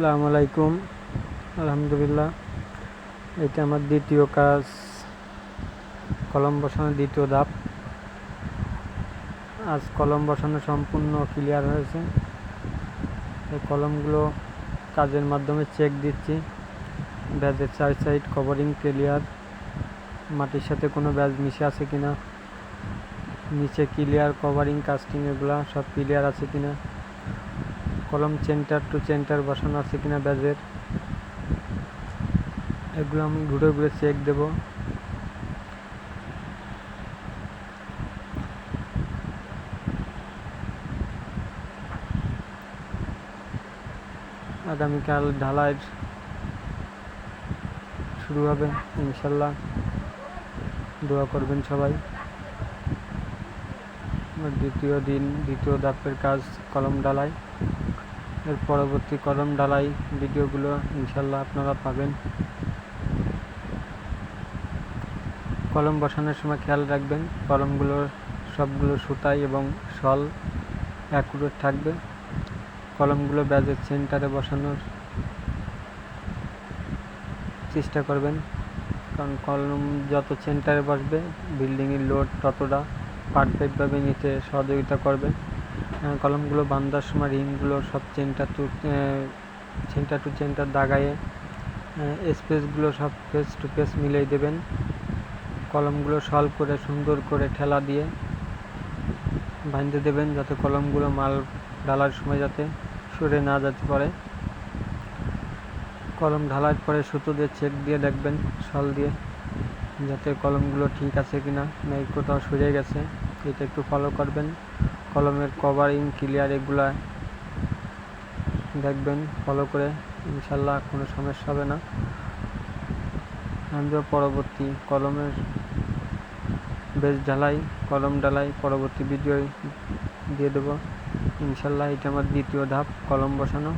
আসসালামু আলাইকুম। আলহামদুলিল্লাহ, এটা আমার দ্বিতীয় কাজ। কলম বসানোর দ্বিতীয় ধাপ। আজ কলম বসানো সম্পূর্ণ ক্লিয়ার হয়েছে। এই কলমগুলো কাজের মাধ্যমে চেক দিচ্ছি। ব্যাজের চার সাইড কভারিং ক্লিয়ার মাটির সাথে কোনো ব্যাজ মিশে আছে কিনা? নিচে ক্লিয়ার কভারিং কাস্টিং এগুলা সব ক্লিয়ার আছে কিনা? কলম চেন্টার টু চেন্টার বসানো আছে কিনা ব্যাজের। এগুলো আমি ঘুরে ঘুরে চেক দেব। আগামীকাল ঢালাইয়ের শুরু হবে, ইনশাল্লাহ। দোয়া করবেন সবাই। দ্বিতীয় দিন, দ্বিতীয় ধাপের কাজ কলম ডালাই এর পরবর্তী কলম ডালাই ভিডিওগুলো ইনশাল্লাহ আপনারা পাবেন। কলম বসানোর সময় খেয়াল রাখবেন কলমগুলোর সবগুলো সুতাই এবং সল অ্যাকুরেট থাকবে। কলমগুলো ব্যাজের সেন্টারে বসানোর চেষ্টা করবেন, কারণ কলম যত সেন্টারে বসবে বিল্ডিংয়ের লোড ততটা পারফেক্টভাবে নিতে সহযোগিতা করবে। কলমগুলো বান্ধার সময় রিংগুলো সব চেনটা টু চেনটা টু চেনটা দাগায়ে স্পেসগুলো সব ফেস টু ফেস মিলিয়ে দেবেন। কলমগুলো সলভ করে, সুন্দর করে ঠেলা দিয়ে বাঁধতে দেবেন যাতে কলমগুলো মাল ঢালার সময় যাতে সরে না যেতে পারে। কলম ঢালার পরে সুতো দিয়ে চেক দিয়ে দেখবেন সল দিয়ে, যাতে কলমগুলো ঠিক আছে কিনা, না কোথাও সরে গেছে, এটা একটু ফলো করবেন। কলমের কভারিং ক্লিয়ার এগুলা দেখবেন ফলো করে ইনশাল্লাহ কোনো সমস্যা হবে না। আমরা পরবর্তী কলমের বেশ ঢালাই, কলম ঢালাই পরবর্তী ভিডিও দিয়ে দেবো। ইনশাল্লাহ এটা আমার দ্বিতীয় ধাপ, কলম বসানো।